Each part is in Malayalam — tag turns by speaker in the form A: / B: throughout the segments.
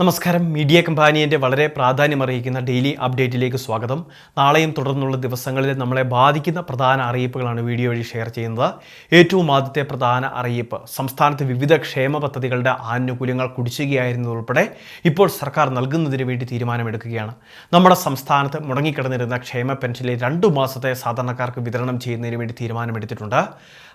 A: നമസ്കാരം. മീഡിയ കമ്പാനിയന്റെ വളരെ പ്രാധാന്യമറിയിക്കുന്ന ഡെയിലി അപ്ഡേറ്റിലേക്ക് സ്വാഗതം. നാളെയും തുടർന്നുള്ള ദിവസങ്ങളിൽ നമ്മളെ ബാധിക്കുന്ന പ്രധാന അറിയിപ്പുകളാണ് വീഡിയോ വഴി ഷെയർ ചെയ്യുന്നത്. ഏറ്റവും ആദ്യത്തെ പ്രധാന അറിയിപ്പ് സംസ്ഥാനത്ത് വിവിധ ക്ഷേമ പദ്ധതികളുടെ ആനുകൂല്യങ്ങൾ കുടിശ്ശികയായിരുന്നതുൾപ്പെടെ ഇപ്പോൾ സർക്കാർ നൽകുന്നതിന് വേണ്ടി തീരുമാനമെടുക്കുകയാണ്. നമ്മുടെ സംസ്ഥാനത്ത് മുടങ്ങിക്കിടന്നിരുന്ന ക്ഷേമ പെൻഷനിലെ രണ്ടു മാസത്തെ സാധാരണക്കാർക്ക് വിതരണം ചെയ്യുന്നതിന് വേണ്ടി തീരുമാനമെടുത്തിട്ടുണ്ട്.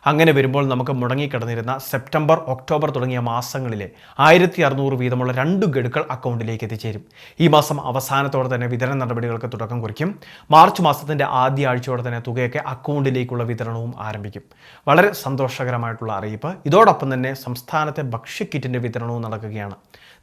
A: അങ്ങനെ വരുമ്പോൾ നമുക്ക് മുടങ്ങിക്കിടന്നിരുന്ന സെപ്റ്റംബർ ഒക്ടോബർ തുടങ്ങിയ മാസങ്ങളിലെ ആയിരത്തി അറുന്നൂറ് വീതമുള്ള രണ്ട് ഗഡുക്കൾ അക്കൗണ്ടിലേക്ക് എത്തിച്ചേരും. ഈ മാസം അവസാനത്തോടെ തന്നെ വിതരണ നടപടികൾക്ക് തുടക്കം കുറിക്കും. മാർച്ച് മാസത്തിന്റെ ആദ്യ ആഴ്ചയോടെ തന്നെ തുകയൊക്കെ അക്കൗണ്ടിലേക്കുള്ള വിതരണവും ആരംഭിക്കും. വളരെ സന്തോഷകരമായിട്ടുള്ള അറിയിപ്പ്. ഇതോടൊപ്പം തന്നെ സംസ്ഥാനത്തെ ഭക്ഷ്യക്കിറ്റിന്റെ വിതരണവും നടക്കുകയാണ്.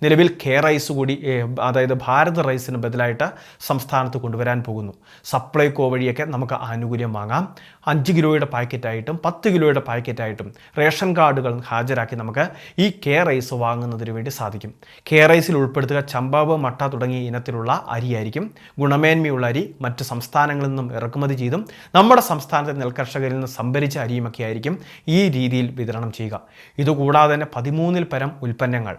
A: നിലവിൽ കെ റൈസ് കൂടി അതായത് ഭാരത് റൈസിന് ബദലായിട്ട് സംസ്ഥാനത്ത് കൊണ്ടുവരാൻ പോകുന്നു. സപ്ലൈകോ വഴിയൊക്കെ നമുക്ക് ആനുകൂല്യം വാങ്ങാം. അഞ്ച് കിലോയുടെ പാക്കറ്റായിട്ടും പത്ത് കിലോയുടെ പാക്കറ്റായിട്ടും റേഷൻ കാർഡുകൾ ഹാജരാക്കി നമുക്ക് ഈ കെ റൈസ് വാങ്ങുന്നതിന് വേണ്ടി സാധിക്കും. കെ റൈസിൽ ഉൾപ്പെടുത്തുക ചമ്പാവ് മട്ട തുടങ്ങിയ ഇനത്തിലുള്ള അരിയായിരിക്കും. ഗുണമേന്മയുള്ള അരി മറ്റ് സംസ്ഥാനങ്ങളിൽ നിന്നും ഇറക്കുമതി ചെയ്തും നമ്മുടെ സംസ്ഥാനത്തെ നെൽകർഷകരിൽ നിന്ന് സംഭരിച്ച അരിയുമൊക്കെ ആയിരിക്കും ഈ രീതിയിൽ വിതരണം ചെയ്യുക. ഇതുകൂടാതെ തന്നെ പതിമൂന്നിൽ പരം ഉൽപ്പന്നങ്ങൾ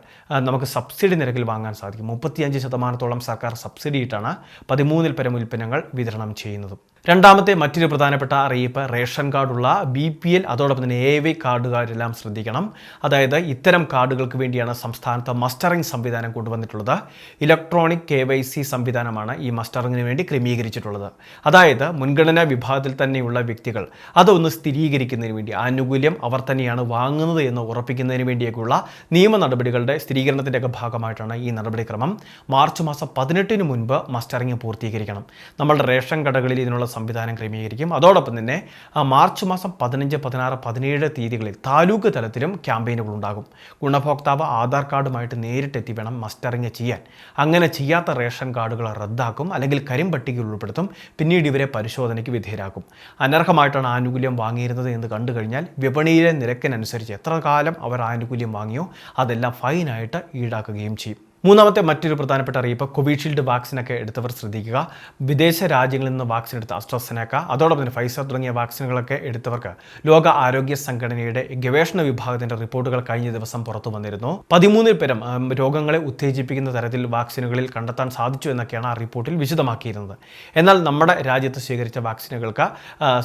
A: നമുക്ക് സബ്സിഡി നിരക്കിൽ വാങ്ങാൻ സാധിക്കും. മുപ്പത്തിയഞ്ച് ശതമാനത്തോളം സർക്കാർ സബ്സിഡി ഇട്ടാണ് പതിമൂന്നിൽ പരം ഉൽപ്പന്നങ്ങൾ വിതരണം ചെയ്യുന്നതും. രണ്ടാമത്തെ മറ്റൊരു പ്രധാനപ്പെട്ട അറിയിപ്പ് റേഷൻ കാർഡുള്ള ബി പി എൽ അതോടൊപ്പം തന്നെ എ വൈ കാർഡുകാരെല്ലാം ശ്രദ്ധിക്കണം. അതായത് ഇത്തരം കാർഡുകൾക്ക് വേണ്ടിയാണ് സംസ്ഥാനത്ത് മസ്റ്ററിംഗ് സംവിധാനം കൊണ്ടുവന്നിട്ടുള്ളത്. ഇലക്ട്രോണിക് കെ വൈ സി സംവിധാനമാണ് ഈ മസ്റ്ററിങ്ങിന് വേണ്ടി ക്രമീകരിച്ചിട്ടുള്ളത്. അതായത് മുൻഗണനാ വിഭാഗത്തിൽ തന്നെയുള്ള വ്യക്തികൾ അതൊന്ന് സ്ഥിരീകരിക്കുന്നതിന് വേണ്ടി ആനുകൂല്യം അവർ തന്നെയാണ് വാങ്ങുന്നത് എന്ന് ഉറപ്പിക്കുന്നതിന് വേണ്ടിയൊക്കെയുള്ള നിയമ നടപടികളുടെ സ്ഥിരീകരണത്തിന്റെയൊക്കെ ഭാഗമായിട്ടാണ് ഈ നടപടിക്രമം. മാർച്ച് മാസം പതിനെട്ടിന് മുൻപ് മസ്റ്ററിംഗ് പൂർത്തീകരിക്കണം. നമ്മളുടെ റേഷൻ കടകളിൽ ഇതിനുള്ള സംവിധാനം ക്രമീകരിക്കും. അതോടൊപ്പം തന്നെ മാർച്ച് മാസം പതിനഞ്ച് പതിനാറ് പതിനേഴ് തീയതികളിൽ താലൂക്ക് തലത്തിലും ക്യാമ്പയിനുകൾ ഉണ്ടാകും ഗുണഭോക്താവ് ആധാർ കാർഡുമായിട്ട് നേരിട്ടെത്തി വേണം മസ്റ്ററിങ് ചെയ്യാൻ. അങ്ങനെ ചെയ്യാത്ത റേഷൻ കാർഡുകൾ റദ്ദാക്കും അല്ലെങ്കിൽ കരിമ്പട്ടികയിൽ ഉൾപ്പെടുത്തും. പിന്നീട് ഇവരെ പരിശോധനയ്ക്ക് വിധേയരാക്കും. അനർഹമായിട്ടാണ് ആനുകൂല്യം വാങ്ങിയിരുന്നത് എന്ന് കണ്ടു കഴിഞ്ഞാൽ വിപണിയിലെ നിരക്കിനനുസരിച്ച് എത്ര കാലം അവർ ആനുകൂല്യം വാങ്ങിയോ അതെല്ലാം ഫൈനായിട്ട് ഈടാക്കുകയും ചെയ്യും. മൂന്നാമത്തെ മറ്റൊരു പ്രധാനപ്പെട്ട അറിയിപ്പ് കോവിഷീൽഡ് വാക്സിനൊക്കെ എടുത്തവർ ശ്രദ്ധിക്കുക. വിദേശ രാജ്യങ്ങളിൽ നിന്ന് വാക്സിൻ എടുത്ത അസ്ട്രസെനക്ക അതോടൊപ്പം തന്നെ ഫൈസർ തുടങ്ങിയ വാക്സിനുകളൊക്കെ എടുത്തവർക്ക് ലോക ആരോഗ്യ സംഘടനയുടെ ഗവേഷണ വിഭാഗത്തിന്റെ റിപ്പോർട്ടുകൾ കഴിഞ്ഞ ദിവസം പുറത്തു വന്നിരുന്നു. പതിമൂന്നിൽ പരം രോഗങ്ങളെ ഉത്തേജിപ്പിക്കുന്ന തരത്തിൽ വാക്സിനുകളിൽ കണ്ടെത്താൻ സാധിച്ചു എന്നൊക്കെയാണ് ആ റിപ്പോർട്ടിൽ വിശദമാക്കിയിരുന്നത്. എന്നാൽ നമ്മുടെ രാജ്യത്ത് സ്വീകരിച്ച വാക്സിനുകൾക്ക്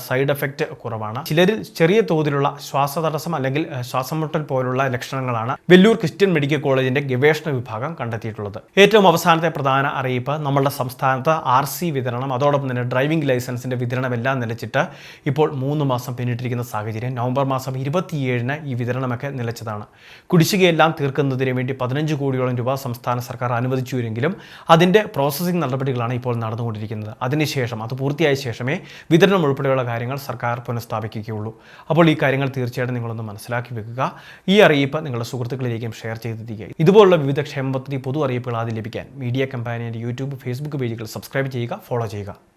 A: സൈഡ് എഫക്റ്റ് കുറവാണ്. ചിലരിൽ ചെറിയ തോതിലുള്ള ശ്വാസതടസ്സം അല്ലെങ്കിൽ ശ്വാസമുട്ടൽ പോലുള്ള ലക്ഷണങ്ങളാണ്. വെല്ലൂർ ക്രിസ്ത്യൻ മെഡിക്കൽ കോളേജിന്റെ ഗവേഷണ വിഭാഗം കണ്ടെത്തിയിട്ടുള്ളത്. ഏറ്റവും അവസാനത്തെ പ്രധാന അറിയിപ്പ് നമ്മളുടെ സംസ്ഥാനത്ത് ആർ സി വിതരണം അതോടൊപ്പം തന്നെ ഡ്രൈവിംഗ് ലൈസൻസിന്റെ വിതരണം എല്ലാം നിലച്ചിട്ട് ഇപ്പോൾ മൂന്ന് മാസം പിന്നിട്ടിരിക്കുന്ന സാഹചര്യം. നവംബർ മാസം ഇരുപത്തിയേഴിന് ഈ വിതരണമൊക്കെ നിലച്ചതാണ്. കുടിശ്ശികയെല്ലാം തീർക്കുന്നതിന് വേണ്ടി പതിനഞ്ച് കോടിയോളം രൂപ സംസ്ഥാന സർക്കാർ അനുവദിച്ചുവെങ്കിലും അതിന്റെ പ്രോസസ്സിംഗ് നടപടികളാണ് ഇപ്പോൾ നടന്നുകൊണ്ടിരിക്കുന്നത്. അതിനുശേഷം അത് പൂർത്തിയായ ശേഷമേ വിതരണം ഉൾപ്പെടെയുള്ള കാര്യങ്ങൾ സർക്കാർ പുനഃസ്ഥാപിക്കുകയുള്ളൂ. അപ്പോൾ ഈ കാര്യങ്ങൾ തീർച്ചയായിട്ടും നിങ്ങളൊന്ന് മനസ്സിലാക്കി വെക്കുക. ഈ അറിയിപ്പ് നിങ്ങളുടെ സുഹൃത്തുക്കളിലേക്കും ഷെയർ ചെയ്തെത്തിക്കുക ഇതുപോലുള്ള വിവിധ ക്ഷേമ പദ്ധതി പൊതു അറിയിപ്പുകൾ ആദ്യം ലഭിക്കാൻ മീഡിയ കമ്പാനിയുടെ യൂട്യൂബ് ഫേസ്ബുക്ക് പേജുകൾ സബ്സ്ക്രൈബ് ചെയ്യുക ഫോളോ ചെയ്യുക.